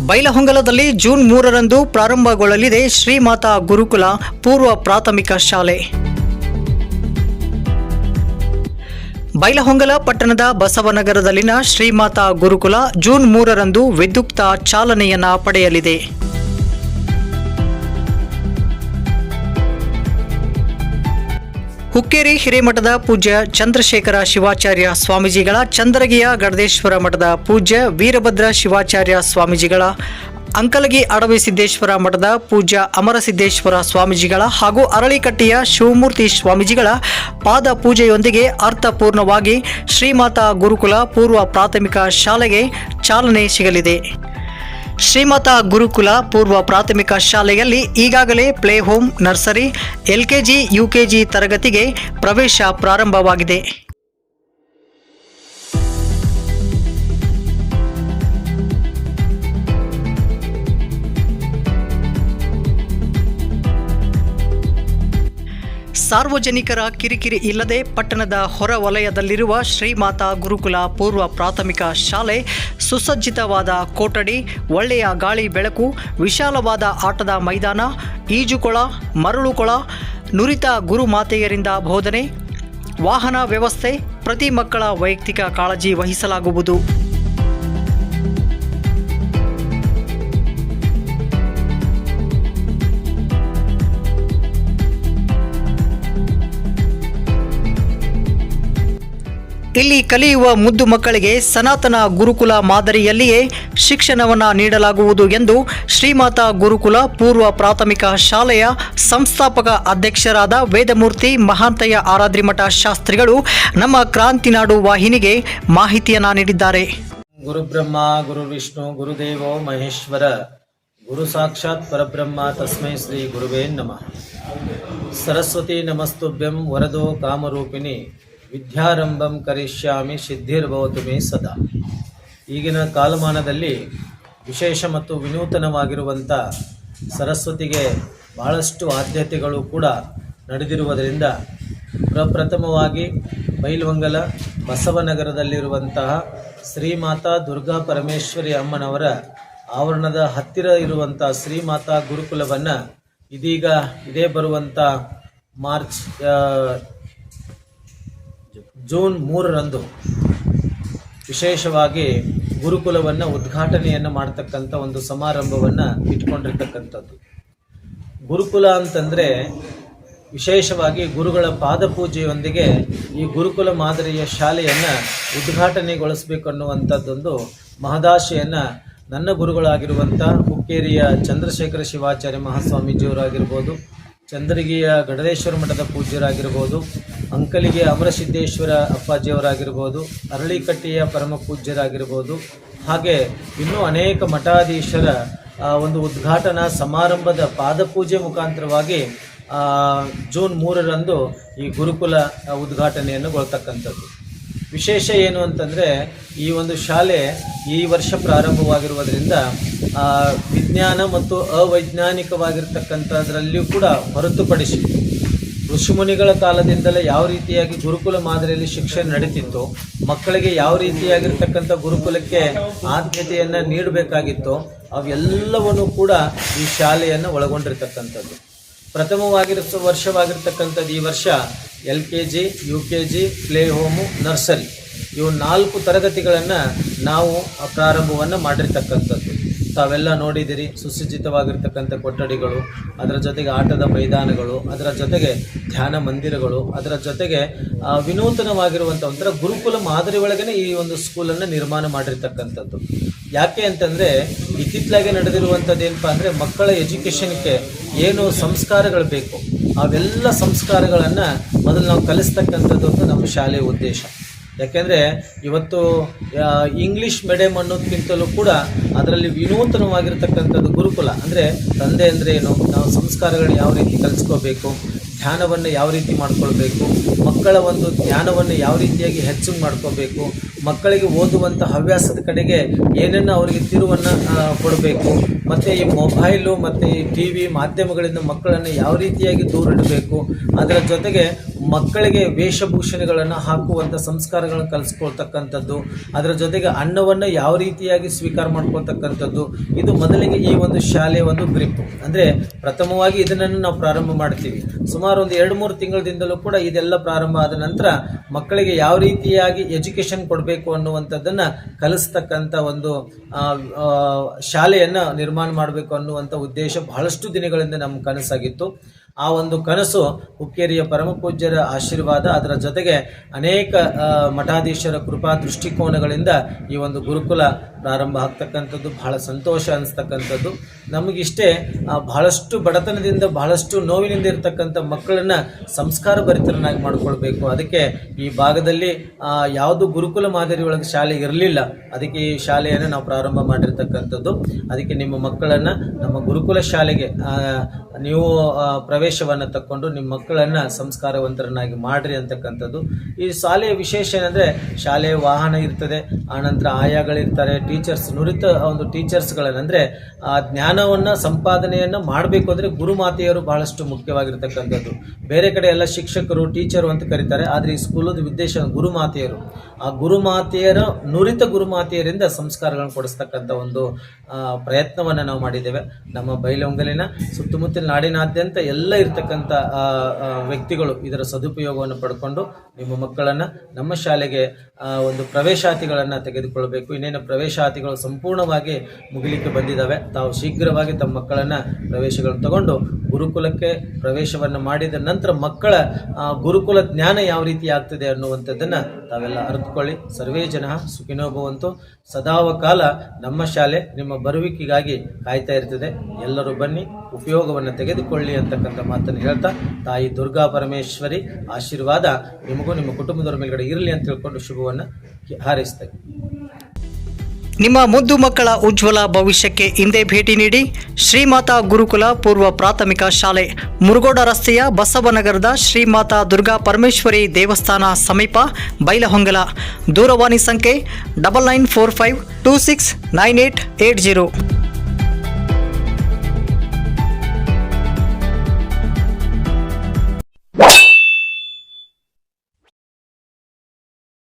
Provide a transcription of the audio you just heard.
ಬೈಲಹೊಂಗಲದಲ್ಲಿ June ಮೂರರಂದು ಪ್ರಾರಂಭಗೊಳ್ಳಲಿದೆ ಶ್ರೀಮಾತಾ ಗುರುಕುಲ ಪೂರ್ವ ಪ್ರಾಥಮಿಕ ಶಾಲೆ. ಬೈಲಹೊಂಗಲ ಪಟ್ಟಣದ ಬಸವನಗರದಲ್ಲಿನ ಶ್ರೀಮಾತಾ ಗುರುಕುಲ ಜೂನ್ ಮೂರರಂದು ವಿದ್ಯುಕ್ತ ಚಾಲನೆಯನ್ನ ಪಡೆಯಲಿದೆ. ಹುಕ್ಕೇರಿ ಹಿರೇಮಠದ ಪೂಜ್ಯ ಚಂದ್ರಶೇಖರ ಶಿವಾಚಾರ್ಯ ಸ್ವಾಮೀಜಿಗಳ ಚಂದ್ರಗಿಯ ಗಡದೇಶ್ವರ ಮಠದ ಪೂಜ್ಯ ವೀರಭದ್ರ ಶಿವಾಚಾರ್ಯ ಸ್ವಾಮೀಜಿಗಳ, ಅಂಕಲಗಿ ಅಡವಿ ಸಿದ್ದೇಶ್ವರ ಮಠದ ಪೂಜ್ಯ ಅಮರಸಿದ್ದೇಶ್ವರ ಸ್ವಾಮೀಜಿಗಳ ಹಾಗೂ ಅರಳಿಕಟ್ಟೆಯ ಶಿವಮೂರ್ತಿ ಸ್ವಾಮೀಜಿಗಳ ಪಾದ ಪೂಜೆಯೊಂದಿಗೆ ಅರ್ಥಪೂರ್ಣವಾಗಿ ಶ್ರೀಮಾತಾ ಗುರುಕುಲ ಪೂರ್ವ ಪ್ರಾಥಮಿಕ ಶಾಲೆಗೆ ಚಾಲನೆ ಸಿಗಲಿದೆ. ಶ್ರೀಮಾತಾ ಗುರುಕುಲ ಪೂರ್ವ ಪ್ರಾಥಮಿಕ ಶಾಲೆಯಲ್ಲಿ ಈಗಾಗಲೇ play home nursery LKG UKG ತರಗತಿಗೆ ಪ್ರವೇಶ ಪ್ರಾರಂಭವಾಗಿದೆ. ಸಾರ್ವಜನಿಕರ ಕಿರಿಕಿರಿ ಇಲ್ಲದೆ ಪಟ್ಟಣದ ಹೊರ ವಲಯದಲ್ಲಿರುವ ಶ್ರೀಮಾತಾ ಗುರುಕುಲ ಪೂರ್ವ ಪ್ರಾಥಮಿಕ ಶಾಲೆ, ಸುಸಜ್ಜಿತವಾದ ಕೊಠಡಿ, ಒಳ್ಳೆಯ ಗಾಳಿ ಬೆಳಕು, ವಿಶಾಲವಾದ ಆಟದ ಮೈದಾನ, ಈಜುಕೊಳ, ಮರಳುಕೊಳ, ನುರಿತ ಗುರುಮಾತೆಯರಿಂದ ಬೋಧನೆ, ವಾಹನ ವ್ಯವಸ್ಥೆ, ಪ್ರತಿ ಮಕ್ಕಳ ವೈಯಕ್ತಿಕ ಕಾಳಜಿ ವಹಿಸಲಾಗುವುದು. ಇಲ್ಲಿ ಕಲಿಯುವ ಮುದ್ದು ಮಕ್ಕಳಿಗೆ ಸನಾತನ ಗುರುಕುಲ ಮಾದರಿಯಲ್ಲಿಯೇ ಶಿಕ್ಷಣವನ್ನು ನೀಡಲಾಗುವುದು ಎಂದು ಶ್ರೀಮಾತಾ ಗುರುಕುಲ ಪೂರ್ವ ಪ್ರಾಥಮಿಕ ಶಾಲೆಯ ಸಂಸ್ಥಾಪಕ ಅಧ್ಯಕ್ಷರಾದ ವೇದಮೂರ್ತಿ ಮಹಾಂತಯ್ಯ ಆರಾದ್ರಿಮಠ ಶಾಸ್ತ್ರಿಗಳು ನಮ್ಮ ಕ್ರಾಂತಿನಾಡು ವಾಹಿನಿಗೆ ಮಾಹಿತಿಯನ್ನ ನೀಡಿದ್ದಾರೆ. ಗುರುಬ್ರಹ್ಮ ಗುರು ವಿಷ್ಣು ಗುರುದೇವೋ ಮಹೇಶ್ವರ, ಗುರು ಸಾಕ್ಷಾತ್ ಪರಬ್ರಹ್ಮ ತಸ್ಮೈ ಶ್ರೀ ಗುರುವೇ ನಮಃ. ಸರಸ್ವತಿ ನಮಸ್ತುಭ್ಯಂ ವರದೋ ಕಾಮರೂಪಿಣಿ. ವಿದ್ಯಾರಂಭಂ ಕರಿಷ್ಯಾಮಿ ಸಿದ್ಧಿರ್ಭವತು ಮೇ ಸದಾ. ಈಗಿನ ಕಾಲಮಾನದಲ್ಲಿ ವಿಶೇಷ ಮತ್ತು ವಿನೂತನವಾಗಿರುವಂಥ ಸರಸ್ವತಿಗೆ ಬಹಳಷ್ಟು ಆದ್ಯತೆಗಳು ಕೂಡ ನಡೆದಿರುವುದರಿಂದ ಪ್ರಪ್ರಥಮವಾಗಿ ಬೈಲ್ವಂಗಲ ಬಸವನಗರದಲ್ಲಿರುವಂತಹ ಶ್ರೀಮಾತಾ ದುರ್ಗಾ ಪರಮೇಶ್ವರಿ ಅಮ್ಮನವರ ಆವರಣದ ಹತ್ತಿರ ಇರುವಂಥ ಶ್ರೀಮಾತಾ ಗುರುಕುಲವನ್ನು ಇದೀಗ ಇದೇ ಬರುವಂಥ ಮಾರ್ಚ್ ಜೂನ್ ಮೂರರಂದು ವಿಶೇಷವಾಗಿ ಗುರುಕುಲವನ್ನು ಉದ್ಘಾಟನೆಯನ್ನು ಮಾಡ್ತಕ್ಕಂಥ ಒಂದು ಸಮಾರಂಭವನ್ನು ಇಟ್ಕೊಂಡಿರ್ತಕ್ಕಂಥದ್ದು. ಗುರುಕುಲ ಅಂತಂದರೆ ವಿಶೇಷವಾಗಿ ಗುರುಗಳ ಪಾದಪೂಜೆಯೊಂದಿಗೆ ಈ ಗುರುಕುಲ ಮಾದರಿಯ ಶಾಲೆಯನ್ನು ಉದ್ಘಾಟನೆಗೊಳಿಸಬೇಕು ಅನ್ನುವಂಥದ್ದೊಂದು ಮಹದಾಶೆಯನ್ನು ನನ್ನ ಗುರುಗಳಾಗಿರುವಂಥ ಹುಕ್ಕೇರಿಯ ಚಂದ್ರಶೇಖರ ಶಿವಾಚಾರ್ಯ ಮಹಾಸ್ವಾಮೀಜಿಯವರಾಗಿರ್ಬೋದು, ಚಂದ್ರಗಿಯ ಗಡದೇಶ್ವರ ಮಠದ ಪೂಜ್ಯರಾಗಿರ್ಬೋದು ಅಂಕಲಿಗೆ ಅಮರಸಿದ್ದೇಶ್ವರ ಅಪ್ಪಾಜಿಯವರಾಗಿರ್ಬೋದು, ಅರಳಿಕಟ್ಟೆಯ ಪರಮ ಪೂಜ್ಯರಾಗಿರ್ಬೋದು ಹಾಗೆ ಇನ್ನೂ ಅನೇಕ ಮಠಾಧೀಶರ ಒಂದು ಉದ್ಘಾಟನಾ ಸಮಾರಂಭದ ಪಾದಪೂಜೆ ಮುಖಾಂತರವಾಗಿ ಜೂನ್ ಮೂರರಂದು ಈ ಗುರುಕುಲ ಉದ್ಘಾಟನೆಯನ್ನು ಗೊಳ್ತಕ್ಕಂಥದ್ದು. ವಿಶೇಷ ಏನು ಅಂತಂದರೆ, ಈ ಒಂದು ಶಾಲೆ ಈ ವರ್ಷ ಪ್ರಾರಂಭವಾಗಿರುವುದರಿಂದ ವಿಜ್ಞಾನ ಮತ್ತು ಅವೈಜ್ಞಾನಿಕವಾಗಿರ್ತಕ್ಕಂಥದ್ರಲ್ಲಿಯೂ ಕೂಡ ಹೊರತುಪಡಿಸಿ ಋಷಿಮುನಿಗಳ ಕಾಲದಿಂದಲೇ ಯಾವ ರೀತಿಯಾಗಿ ಗುರುಕುಲ ಮಾದರಿಯಲ್ಲಿ ಶಿಕ್ಷಣ ನಡೀತಿತ್ತು, ಮಕ್ಕಳಿಗೆ ಯಾವ ರೀತಿಯಾಗಿರ್ತಕ್ಕಂಥ ಗುರುಕುಲಕ್ಕೆ ಆದ್ಯತೆಯನ್ನು ನೀಡಬೇಕಾಗಿತ್ತು, ಅವೆಲ್ಲವನ್ನು ಕೂಡ ಈ ಶಾಲೆಯನ್ನು ಒಳಗೊಂಡಿರ್ತಕ್ಕಂಥದ್ದು. ಪ್ರಥಮವಾಗಿರ ವರ್ಷವಾಗಿರ್ತಕ್ಕಂಥದ್ದು ಈ ವರ್ಷ L K G, U K G, play home, nursery. ಇವು ನಾಲ್ಕು ತರಗತಿಗಳನ್ನು ನಾವು ಪ್ರಾರಂಭವನ್ನು ಮಾಡಿರ್ತಕ್ಕಂಥದ್ದು. ತಾವೆಲ್ಲ ನೋಡಿದಿರಿ, ಸುಸಜ್ಜಿತವಾಗಿರ್ತಕ್ಕಂಥ ಕೊಠಡಿಗಳು, ಅದರ ಜೊತೆಗೆ ಆಟದ ಮೈದಾನಗಳು, ಅದರ ಜೊತೆಗೆ ಧ್ಯಾನ ಮಂದಿರಗಳು, ಅದರ ಜೊತೆಗೆ ವಿನೂತನವಾಗಿರುವಂಥ ಒಂಥರ ಗುರುಕುಲ ಮಾದರಿ ಒಳಗೇ ಈ ಒಂದು ಸ್ಕೂಲನ್ನು ನಿರ್ಮಾಣ ಮಾಡಿರ್ತಕ್ಕಂಥದ್ದು. ಯಾಕೆ ಅಂತಂದರೆ ಇತ್ತಿತ್ತಲಾಗೆ ನಡೆದಿರುವಂಥದ್ದು ಏನಪ್ಪ ಅಂದರೆ, ಮಕ್ಕಳ ಎಜುಕೇಷನ್ಗೆ ಏನು ಸಂಸ್ಕಾರಗಳು ಬೇಕು, ಅವೆಲ್ಲ ಸಂಸ್ಕಾರಗಳನ್ನು ಮೊದಲು ನಾವು ಕಲಿಸ್ತಕ್ಕಂಥದ್ದು ಅಂತ ನಮ್ಮ ಶಾಲೆಯ ಉದ್ದೇಶ. ಯಾಕೆಂದರೆ ಇವತ್ತು ಇಂಗ್ಲೀಷ್ ಇಂಗ್ಲಿಷ್ ಮೀಡಿಯಂ ಅನ್ನೋದಕ್ಕಿಂತಲೂ ಕೂಡ ಅದರಲ್ಲಿ ವಿನೂತನವಾಗಿರ್ತಕ್ಕಂಥದ್ದು ಗುರುಕುಲ. ಅಂದರೆ ತಂದೆ ಅಂದರೆ ಏನು? ನಾವು ಸಂಸ್ಕಾರಗಳನ್ನ ಯಾವ ರೀತಿ ಕಲಿಸ್ಕೋಬೇಕು? ಧ್ಯಾನವನ್ನು ಯಾವ ರೀತಿ ಮಾಡ್ಕೊಳ್ಬೇಕು? ಮಕ್ಕಳ ಒಂದು ಜ್ಞಾನವನ್ನು ಯಾವ ರೀತಿಯಾಗಿ ಹೆಚ್ಚು ಮಾಡ್ಕೋಬೇಕು? ಮಕ್ಕಳಿಗೆ ಓದುವಂಥ ಹವ್ಯಾಸದ ಕಡೆಗೆ ಏನನ್ನು ಅವರಿಗೆ ತಿರುವನ್ನು ಕೊಡಬೇಕು? ಮತ್ತು ಈ ಮೊಬೈಲು ಮತ್ತು ಈ ಟಿ ವಿ ಮಾಧ್ಯಮಗಳಿಂದ ಮಕ್ಕಳನ್ನು ಯಾವ ರೀತಿಯಾಗಿ ದೂರ ಇಡಬೇಕು? ಅದರ ಜೊತೆಗೆ ಮಕ್ಕಳಿಗೆ ವೇಷಭೂಷಣಗಳನ್ನು ಹಾಕುವಂಥ ಸಂಸ್ಕಾರಗಳನ್ನು ಕಲಿಸ್ಕೊಳ್ತಕ್ಕಂಥದ್ದು, ಅದರ ಜೊತೆಗೆ ಅನ್ನವನ್ನು ಯಾವ ರೀತಿಯಾಗಿ ಸ್ವೀಕಾರ ಮಾಡ್ಕೊಳ್ತಕ್ಕಂಥದ್ದು, ಇದು ಮೊದಲಿಗೆ ಈ ಒಂದು ಶಾಲೆಯ ಒಂದು ಗ್ರಿಪ್. ಅಂದರೆ ಪ್ರಥಮವಾಗಿ ಇದನ್ನು ನಾವು ಪ್ರಾರಂಭ ಮಾಡ್ತೀವಿ. ಸುಮಾರು ಒಂದು ಎರಡು ಮೂರು ತಿಂಗಳಿಂದಲೂ ಕೂಡ ಇದೆಲ್ಲ ಪ್ರಾರಂಭ ಆದ ನಂತರ ಮಕ್ಕಳಿಗೆ ಯಾವ ರೀತಿಯಾಗಿ ಎಜುಕೇಷನ್ ಕೊಡಬೇಕು ಅನ್ನುವಂಥದ್ದನ್ನು ಕಲಿಸ್ತಕ್ಕಂಥ ಒಂದು ಶಾಲೆಯನ್ನು ನಿರ್ಮಾಣ ಮಾಡಬೇಕು ಅನ್ನುವಂಥ ಉದ್ದೇಶ ಬಹಳಷ್ಟು ದಿನಗಳಿಂದ ನಮ್ಮ ಕನಸಾಗಿತ್ತು. ಆ ಒಂದು ಕನಸು ಹುಕ್ಕೇರಿಯ ಪರಮಪೂಜ್ಯರ ಆಶೀರ್ವಾದ. ಅದರ ಜೊತೆಗೆ ಅನೇಕ ಮಠಾಧೀಶರ ಕೃಪಾ ದೃಷ್ಟಿಕೋನಗಳಿಂದ ಈ ಒಂದು ಗುರುಕುಲ ಪ್ರಾರಂಭ ಆಗ್ತಕ್ಕಂಥದ್ದು. ಬಹಳ ಸಂತೋಷ ಅನಿಸ್ತಕ್ಕಂಥದ್ದು. ನಮಗಿಷ್ಟೇ ಬಹಳಷ್ಟು ಬಡತನದಿಂದ ಬಹಳಷ್ಟು ನೋವಿನಿಂದ ಇರತಕ್ಕಂಥ ಮಕ್ಕಳನ್ನು ಸಂಸ್ಕಾರ ಭರಿತರನ್ನಾಗಿ ಮಾಡಿಕೊಳ್ಬೇಕು. ಅದಕ್ಕೆ ಈ ಭಾಗದಲ್ಲಿ ಯಾವುದು ಗುರುಕುಲ ಮಾದರಿ ಒಳಗೆ ಶಾಲೆ ಇರಲಿಲ್ಲ, ಅದಕ್ಕೆ ಈ ಶಾಲೆಯನ್ನು ನಾವು ಪ್ರಾರಂಭ ಮಾಡಿರ್ತಕ್ಕಂಥದ್ದು. ಅದಕ್ಕೆ ನಿಮ್ಮ ಮಕ್ಕಳನ್ನು ನಮ್ಮ ಗುರುಕುಲ ಶಾಲೆಗೆ ನೀವು ಪ್ರವೇಶವನ್ನು ತಕ್ಕೊಂಡು ನಿಮ್ಮ ಮಕ್ಕಳನ್ನು ಸಂಸ್ಕಾರವಂತರನ್ನಾಗಿ ಮಾಡ್ರಿ ಅಂತಕ್ಕಂಥದ್ದು. ಈ ಶಾಲೆಯ ವಿಶೇಷ ಏನಂದರೆ, ಶಾಲೆಯ ವಾಹನ ಇರ್ತದೆ ಆನಂತರ ಆಯಾಗಳಿರ್ತಾರೆ ಟೀಚರ್ಸ್ ನುರಿತ ಒಂದು ಟೀಚರ್ಸ್ಗಳನ್ನಂದರೆ ಆ ಜ್ಞಾನವನ್ನು, ಸಂಪಾದನೆಯನ್ನು ಮಾಡಬೇಕು ಅಂದರೆ ಗುರುಮಾತೆಯರು ಬಹಳಷ್ಟು ಮುಖ್ಯವಾಗಿರ್ತಕ್ಕಂಥದ್ದು. ಬೇರೆ ಕಡೆ ಎಲ್ಲ ಶಿಕ್ಷಕರು ಟೀಚರು ಅಂತ ಕರೀತಾರೆ, ಆದರೆ ಈ ಸ್ಕೂಲದ ಉದ್ದೇಶ ಗುರುಮಾತೆಯರು. ಆ ಗುರುಮಾತೆಯರ, ನುರಿತ ಗುರುಮಾತೆಯರಿಂದ ಸಂಸ್ಕಾರಗಳನ್ನು ಕೊಡಿಸ್ತಕ್ಕಂಥ ಒಂದು ಪ್ರಯತ್ನವನ್ನು ನಾವು ಮಾಡಿದ್ದೇವೆ. ನಮ್ಮ ಬೈಲೊಂಗಲಿನ ಸುತ್ತಮುತ್ತಲಿನ ನಾಡಿನಾದ್ಯಂತ ಎಲ್ಲ ಇರ್ತಕ್ಕಂಥ ವ್ಯಕ್ತಿಗಳು ಇದರ ಸದುಪಯೋಗವನ್ನು ಪಡ್ಕೊಂಡು ನಿಮ್ಮ ಮಕ್ಕಳನ್ನು ನಮ್ಮ ಶಾಲೆಗೆ ಒಂದು ಪ್ರವೇಶಾತಿಗಳನ್ನು ತೆಗೆದುಕೊಳ್ಬೇಕು. ಇನ್ನೇನು ಪ್ರವೇಶಾತಿಗಳು ಸಂಪೂರ್ಣವಾಗಿ ಮುಗಿಲಿಕ್ಕೆ ಬಂದಿದ್ದಾವೆ ತಾವು ಶೀಘ್ರವಾಗಿ ತಮ್ಮ ಮಕ್ಕಳನ್ನು ಪ್ರವೇಶಗಳನ್ನು ತಗೊಂಡು ಗುರುಕುಲಕ್ಕೆ ಪ್ರವೇಶವನ್ನು ಮಾಡಿದ ನಂತರ ಮಕ್ಕಳ ಗುರುಕುಲ ಜ್ಞಾನ ಯಾವ ರೀತಿ ಆಗ್ತದೆ ಅನ್ನುವಂಥದ್ದನ್ನು ತಾವೆಲ್ಲ ಅರಿತುಕೊಳ್ಳಿ. ಸರ್ವೇ ಜನ ಸುಖಿನೋಭವಂತು ಸದಾವಕಾಲ ಸದಾವ ಕಾಲ ನಮ್ಮ ಶಾಲೆ ನಿಮ್ಮ ಬರುವಿಕೆಗಾಗಿ ಕಾಯ್ತಾ ಇರ್ತದೆ. ಎಲ್ಲರೂ ಬನ್ನಿ, ಉಪಯೋಗವನ್ನು ತೆಗೆದುಕೊಳ್ಳಿ ಅಂತಕ್ಕಂಥ ಮಾತನ್ನು ಹೇಳ್ತಾ, ತಾಯಿ ದುರ್ಗಾ ಪರಮೇಶ್ವರಿ, ಆಶೀರ್ವಾದ ನಿಮಗೂ ನಿಮ್ಮ ಕುಟುಂಬದವರ ಮೇಲ್ಗಡೆ ಇರಲಿ ಅಂತ ತಿಳ್ಕೊಂಡು ಶುಭವನ್ನು ಹಾರೈಸ್ತೇವೆ ನಿಮ್ಮ ಮುದ್ದು ಮಕ್ಕಳ ಉಜ್ವಲ ಭವಿಷ್ಯಕ್ಕೆ ಹಿಂದೆ ಭೇಟಿ ನೀಡಿ, ಶ್ರೀಮಾತಾ ಗುರುಕುಲ ಪೂರ್ವ ಪ್ರಾಥಮಿಕ ಶಾಲೆ, ಮುರುಗೋಡ ರಸ್ತೆಯ ಬಸವನಗರದ ಶ್ರೀಮಾತಾ ದುರ್ಗಾ ಪರಮೇಶ್ವರಿ ದೇವಸ್ಥಾನ ಸಮೀಪ, ಬೈಲಹೊಂಗಲ. ದೂರವಾಣಿ ಸಂಖ್ಯೆ double nine four five two six nine eight eight zero.